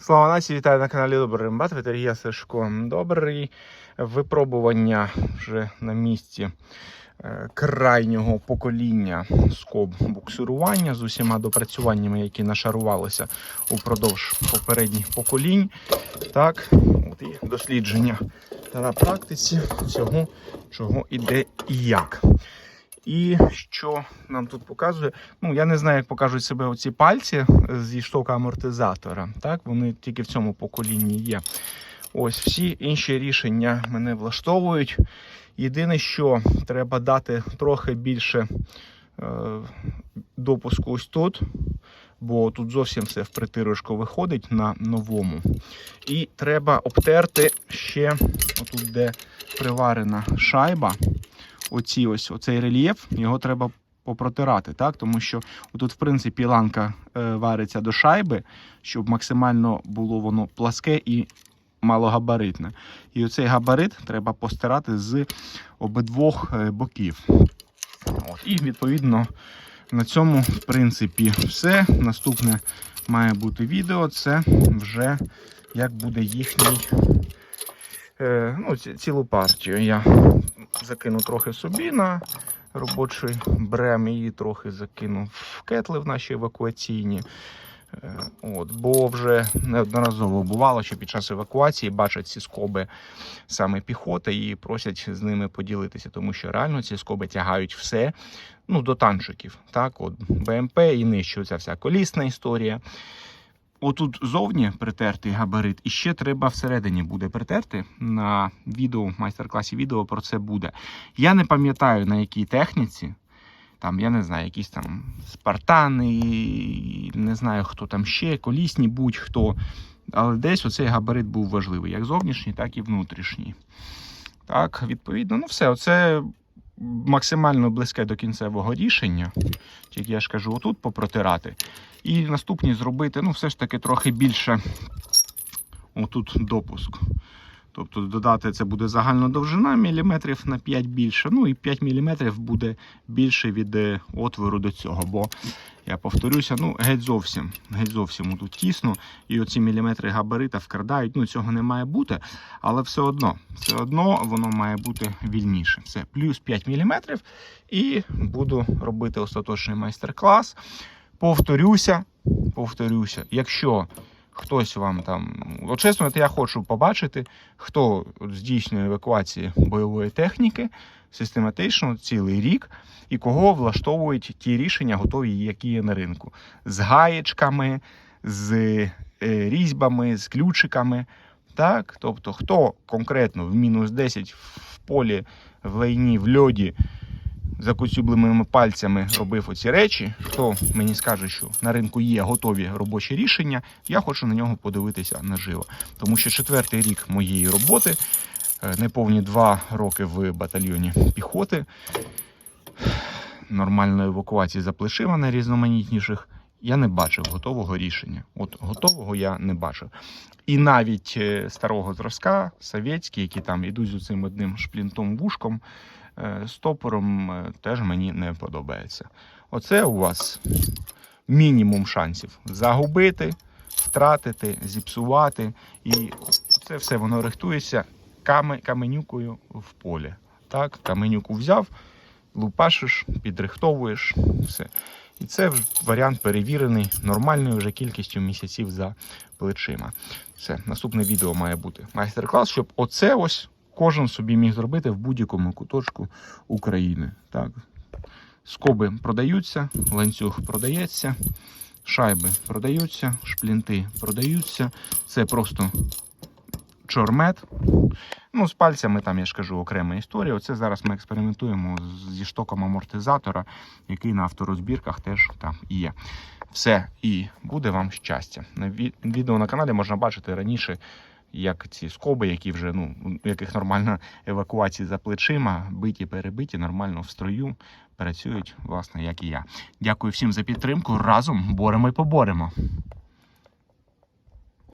Слава нації, вітаю на каналі Добрий Рембат, ветерія Сашко. Добрий випробування вже на місці е, крайнього покоління скоб буксирування з усіма допрацюваннями, які нашарувалися упродовж попередніх поколінь. Так, от і дослідження та на практиці цього, чого іде і як. І що нам тут показує? Ну, я не знаю, як покажуть себе оці пальці зі штока амортизатора. Так, вони тільки в цьому поколінні є. Ось всі інші рішення мене влаштовують. Єдине, що треба дати трохи більше е, допуску ось тут, бо тут зовсім все в притирочку виходить на новому. І треба обтерти ще отут, де приварена шайба оці ось оцей рельєф, його треба попротирати, так? Тому що тут, в принципі, ланка е, вариться до шайби, щоб максимально було воно пласке і малогабаритне. І оцей габарит треба постирати з обидвох е, боків. От. І відповідно на цьому, в принципі, все. Наступне має бути відео. Це вже як буде їхній. Е, ну, цілу партію я закину трохи собі на робочий брем і трохи закину в кетли в наші евакуаційні. Е, От, бо вже неодноразово бувало, що під час евакуації бачать ці скоби саме піхоти і просять з ними поділитися, тому що реально ці скоби тягають все ну, до танчиків. Так, от БМП і нижче ця вся колісна історія. Отут зовні притертий габарит, і ще треба всередині буде притерти. На відео, майстер-класі відео про це буде. Я не пам'ятаю на якій техніці. Там, я не знаю, якісь там спартани, не знаю, хто там ще, колісні, будь-хто. Але десь оцей габарит був важливий, як зовнішній, так і внутрішній. Так, відповідно, ну все, оце максимально близьке до кінцевого рішення. Тільки я ж кажу, отут попротирати. І наступні зробити, ну, все ж таки трохи більше отут допуск. Тобто додати це буде загальна довжина міліметрів на 5 більше. Ну і 5 міліметрів буде більше від е, отвору до цього. Бо я повторюся, ну геть зовсім, геть зовсім тут тісно. І оці міліметри габарита вкрадають. Ну цього не має бути, але все одно, все одно воно має бути вільніше. Це плюс 5 міліметрів. І буду робити остаточний майстер-клас. Повторюся, повторюся, якщо хтось вам там. От чесно, я хочу побачити, хто здійснює евакуації бойової техніки систематично цілий рік, і кого влаштовують ті рішення, готові, які є на ринку. З гаєчками, з е, різьбами, з ключиками. Так? Тобто, хто конкретно в мінус 10 в полі, в лайні, в льоді закоцюбленими пальцями робив оці речі, хто мені скаже, що на ринку є готові робочі рішення, я хочу на нього подивитися наживо. Тому що четвертий рік моєї роботи, е, неповні два роки в батальйоні піхоти, нормальної евакуації за плечима найрізноманітніших. Я не бачив готового рішення. От готового я не бачив. І навіть е, старого зразка, совєтські, які там ідуть з цим одним шплінтом вушком, е, стопором, е, теж мені не подобається. Оце у вас мінімум шансів загубити, втратити, зіпсувати. І це все воно рихтується каменюкою в полі. Так, каменюку взяв, лупашиш, підрихтовуєш, все. І це варіант перевірений нормальною вже кількістю місяців за плечима. Все, наступне відео має бути майстер-клас, щоб оце ось кожен собі міг зробити в будь-якому куточку України. Так. Скоби продаються, ланцюг продається, шайби продаються, шплінти продаються. Це просто чормет. Ну, з пальцями там я ж кажу окрема історія. Оце зараз ми експериментуємо зі штоком амортизатора, який на авторозбірках теж там є. Все, і буде вам щастя. На відео на каналі можна бачити раніше, як ці скоби, які вже ну, яких нормальна евакуація за плечима, биті, перебиті, нормально в строю, працюють, власне, як і я. Дякую всім за підтримку. Разом боремо і поборемо.